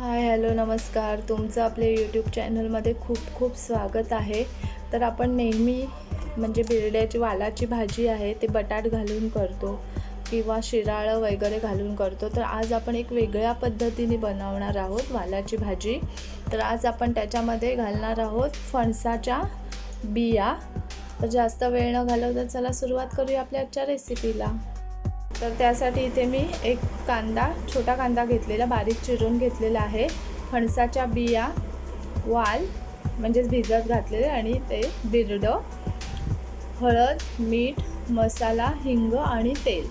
Hi hello नमस्कार. तुमचं आपल्या यूट्यूब चॅनलमध्ये खूप खूप स्वागत आहे. तर आपण नेहमी म्हणजे बिरड्याची वालाची भाजी आहे ते बटाट घालून करतो किंवा शिराळं वगैरे घालून करतो. तर आज आपण एक वेगळ्या पद्धतीने बनवणार आहोत वालाची भाजी. तर आज आपण त्याच्यामध्ये घालणार आहोत फणसाच्या बिया. तर जास्त वेळ न घालवता चला सुरुवात करूया आपल्या आजच्या रेसिपीला तर त्यासाठी इथे मी एक कांदा छोटा कांदा घेतलेला बारीक चिरून घेतलेला आहे. फणसाच्या बिया वाल म्हणजेच भिजत घातलेले आणि ते बिरडं हळद मीठ मसाला हिंग आणि तेल.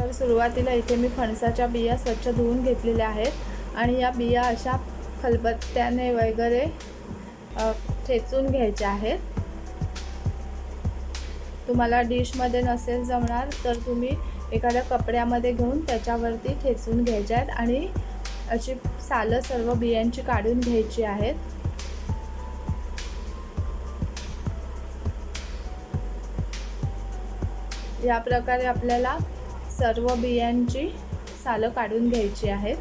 तर सुरुवातीला इथे मी फणसाच्या बिया स्वच्छ धुवून घेतलेल्या आहेत आणि या बिया अशा खलबत्त्याने वगैरे ठेचून घ्यायच्या आहेत. तुम्हाला डिशमध्ये नसेल जमणार तर तुम्ही एखाद्या कपड्यामध्ये घेऊन त्याच्यावरती ठेचून घ्यायच्या आहेत आणि अशी सालं सर्व बियांची काढून घ्यायची आहेत. या प्रकारे आपल्याला सर्व बियांची सालं काढून घ्यायची आहेत.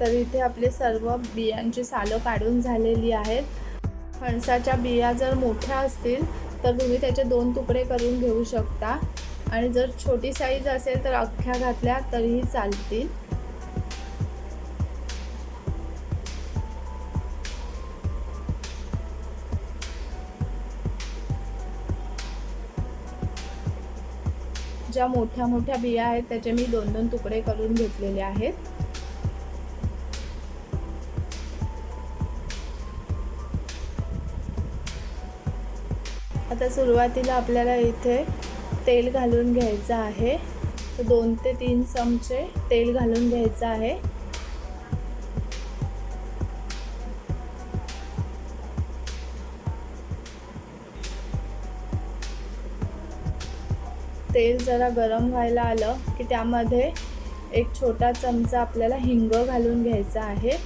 तर इथे आपले सर्व बियांची सालं काढून झालेली आहेत. फणसाच्या बिया जर मोठ्या असतील तर तुम्ही त्याचे दोन तुकडे करून घेऊ शकता. आणि जर छोटी साईज असेल तर अख्ख्या घातल्या तरीही चालतील. ज्या मोठ्या मोठ्या बिया आहेत त्याचे मी दोन दोन तुकडे करून घेतलेले आहेत. आता सुरुवातीला आपल्याला इथे तेल घालून घ्यायचं आहे. दोन ते तीन चमचे तेल घालून घ्यायचं आहे. तेल जरा गरम व्हायला आलं की त्यामध्ये एक छोटा चमचा आपल्याला हिंग घालून घ्यायचा आहे.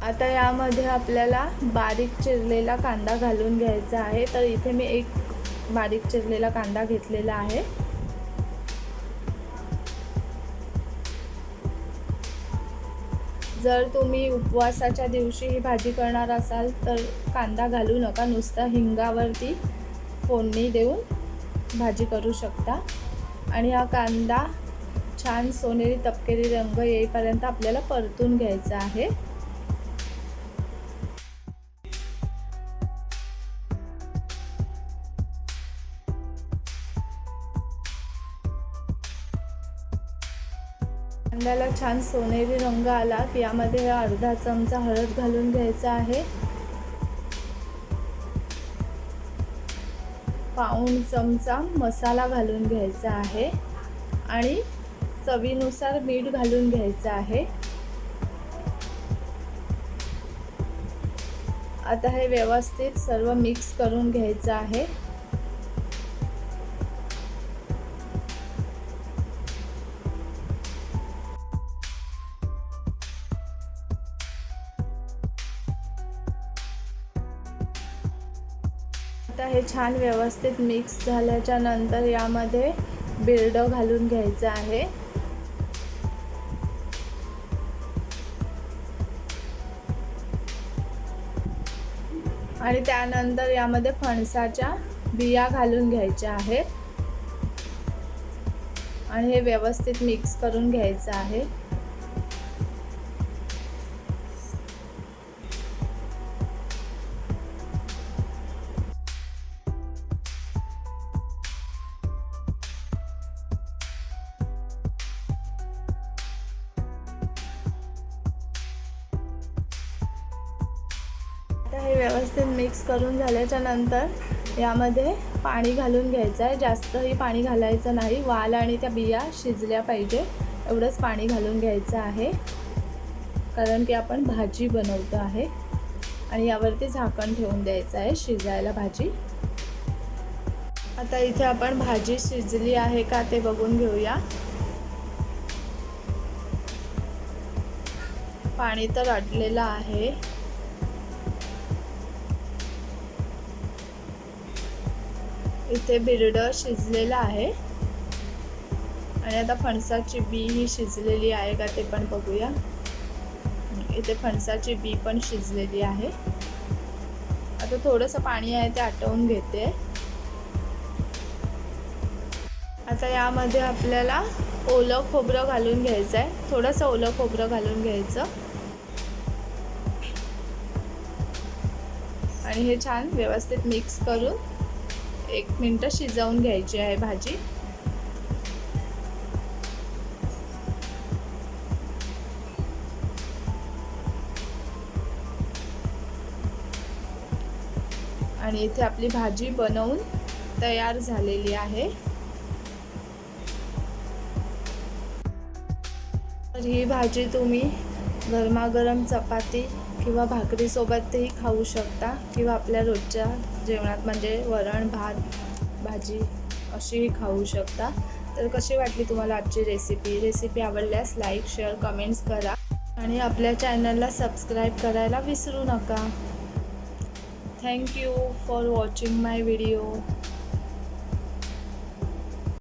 आता यामध्ये आपल्याला बारीक चिरलेला कांदा घालून घ्यायचा आहे. तर इथे मी एक बारीक चिरलेला कांदा घेतलेला आहे. जर तुम्ही उपवासाच्या दिवशी ही भाजी करणार असाल तर कांदा घालू नका. नुसता हिंगावरती फोडणी देऊन भाजी करू शकता. आणि हा कांदा छान सोनेरी तपकेरी रंग येईपर्यंत आपल्याला परतून घ्यायचा आहे. कांद्याला छान सोनेरी रंग आला की यामध्ये अर्धा चमचा हळद घालून घ्यायचा आहे. पाऊण चमचा मसाला घालून घ्यायचा आहे आणि चवीनुसार मीठ घालून घ्यायचं आहे. आता हे व्यवस्थित सर्व मिक्स करून घ्यायचं आहे. आता हे छान व्यवस्थित मिक्स झाल्याच्यानंतर यामध्ये बिरडं घालून घ्यायचं आहे. आणि त्यानंतर यामध्ये फणसाच्या बिया घालून घ्यायच्या आहेत. आणि हे व्यवस्थित मिक्स करून घ्यायचं आहे. आता हे व्यवस्थित मिक्स करून झाल्याच्यानंतर यामध्ये पाणी घालून घ्यायचं आहे. जास्तही पाणी घालायचं नाही. वाल आणि त्या बिया शिजल्या पाहिजे. एवढंच पाणी घालून घ्यायचं आहे. कारण की आपण भाजी बनवतो आहे. आणि यावरती झाकण ठेवून द्यायचं आहे. शिजायला भाजी. आता इथे आपण भाजी शिजली आहे का ते बघून घेऊया. पाणी तर अडलेलं आहे. इथे बिरडं शिजलेलं आहे. आणि आता फणसाची बी ही शिजलेली आहे का ते पण बघूया. इथे फणसाची बी पण शिजलेली आहे. आता थोडंसं पाणी आहे ते आटवून घेते. आता यामध्ये आपल्याला ओलं खोबरं घालून घ्यायचं आहे. थोडंसं ओलं खोबरं घालून घ्यायचं. आणि हे छान व्यवस्थित मिक्स करून एक मिनटं शिजवून घ्यायची आहे भाजी. आणि इथे आपली भाजी बनवून तयार झालेली आहे. तर ही भाजी तुम्ही गरमागरम चपाती किंवा भाकरीसोबतही खाऊ शकता किंवा आपल्या रोजच्या जेवणात म्हणजे वरण भात भाजी अशीही खाऊ शकता. तर कशी वाटली तुम्हाला आजची रेसिपी रेसिपी आवडल्यास लाईक शेअर कमेंट्स करा आणि आपल्या चॅनलला सबस्क्राईब करायला विसरू नका. Thank you for watching my video